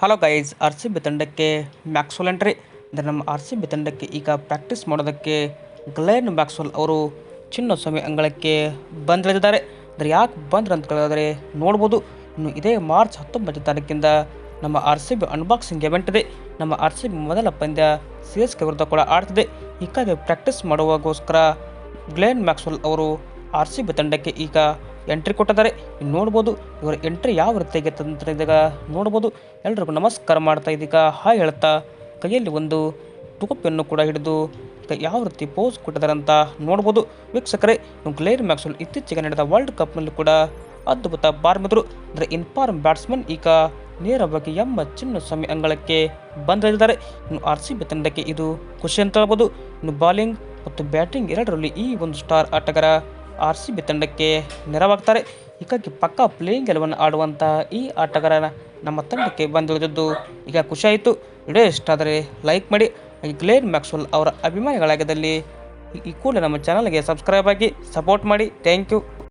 Hello guys R C B ತಂಡಕ್ಕೆ Maxwell entry ಅಂದರೆ ನಮ್ಮ ಆರ್ ಸಿ ಬಿ ತಂಡಕ್ಕೆ ಈಗ ಪ್ರಾಕ್ಟೀಸ್ ಮಾಡೋದಕ್ಕೆ ಗ್ಲೇನ್ ಮ್ಯಾಕ್ಸ್ವೆಲ್ ಅವರು ಚಿನ್ನಸ್ವಾಮಿ ಅಂಗಳಕ್ಕೆ ಬಂದಿಳಿದಿದ್ದಾರೆ ಅಂದರೆ ಯಾಕೆ ಬಂದ್ರು ಅಂತ ಕೇಳಿದ್ರೆ ನೋಡ್ಬೋದು. ಇನ್ನು ಇದೇ ಮಾರ್ಚ್ ಹತ್ತೊಂಬತ್ತು ತಾರೀಕಿಂದ ನಮ್ಮ R C B unboxing event ಇದೆ. ನಮ್ಮ ಆರ್ ಸಿ ಬಿ ಮೊದಲ ಪಂದ್ಯ ಸಿ ಎಸ್ ಕೆ ವಿರುದ್ಧ ಕೂಡ ಆಡ್ತಿದೆ. ಹೀಗಾಗಿ ಪ್ರಾಕ್ಟೀಸ್ ಮಾಡುವಾಗೋಸ್ಕರ ಗ್ಲೇನ್ ಮ್ಯಾಕ್ಸ್ವೆಲ್ ಅವರು ಆರ್ ಸಿ ಬಿ ತಂಡಕ್ಕೆ ಈಗ ಎಂಟ್ರಿ ಕೊಟ್ಟಿದ್ದಾರೆ. ನೋಡ್ಬೋದು ಇವರ ಎಂಟ್ರಿ ಯಾವ ರೀತಿಯಾಗಿ ತಂತ್ರ ಇದಾಗ ನೋಡ್ಬೋದು. ಎಲ್ರಿಗೂ ನಮಸ್ಕಾರ ಮಾಡ್ತಾ ಇದೀಗ. ಹಾಯ್ ಹೇಳ್ತಾ, ಕೈಯಲ್ಲಿ ಒಂದು ಟುಕಪ್ಪನ್ನು ಕೂಡ ಹಿಡಿದು ಯಾವ ರೀತಿ ಪೋಸ್ ಕೊಟ್ಟಿದ್ದಾರೆ ಅಂತ ನೋಡ್ಬೋದು. ವೀಕ್ಷಕರೇ ಗ್ಲೇರ್ ಮ್ಯಾಕ್ಸ್ವೆಲ್ ಇತ್ತೀಚೆಗೆ ನಡೆದ ವರ್ಲ್ಡ್ ಕಪ್ನಲ್ಲಿ ಕೂಡ ಅದ್ಭುತ ಬಾರ್ಮಿದ್ರು ಅಂದರೆ ಇನ್ಫಾರ್ಮ್ ಬ್ಯಾಟ್ಸ್ಮನ್ ಈಗ ನೇರವಾಗಿ ಚಿನ್ನ ಚಿನ್ನಸ್ವಾಮಿ ಅಂಗಳಕ್ಕೆ ಬಂದಿದ್ದಾರೆ. ಇನ್ನು ಆರ್ ಸಿ ಬಿ ತಂಡಕ್ಕೆ ಇದು ಖುಷಿ ಅಂತ ಹೇಳ್ಬೋದು. ಇನ್ನು ಬಾಲಿಂಗ್ ಮತ್ತು ಬ್ಯಾಟಿಂಗ್ ಎರಡರಲ್ಲಿ ಈ ಒಂದು ಸ್ಟಾರ್ ಆಟಗಾರ ಆರ್ ಸಿ ಬಿ ತಂಡಕ್ಕೆ ನೆರವಾಗ್ತಾರೆ. ಹೀಗಾಗಿ ಪಕ್ಕಾ ಪ್ಲೇಯಿಂಗ್ ಗೆಲುವನ್ನು ಆಡುವಂತಹ ಈ ಆಟಗಾರನ ನಮ್ಮ ತಂಡಕ್ಕೆ ಬಂದಿಳಿದದ್ದು ಈಗ ಖುಷಿಯಾಯಿತು. ವಿಡಿಯೋ ಇಷ್ಟ ಆದರೆ ಲೈಕ್ ಮಾಡಿ. ಗ್ಲೇನ್ ಮ್ಯಾಕ್ಸ್ವೆಲ್ ಅವರ ಅಭಿಮಾನಿಗಳಾಗಿದ್ದಲ್ಲಿ ಈ ಕೂಡಲೇ ನಮ್ಮ ಚಾನಲ್ಗೆ ಸಬ್ಸ್ಕ್ರೈಬ್ ಆಗಿ ಸಪೋರ್ಟ್ ಮಾಡಿ. Thank you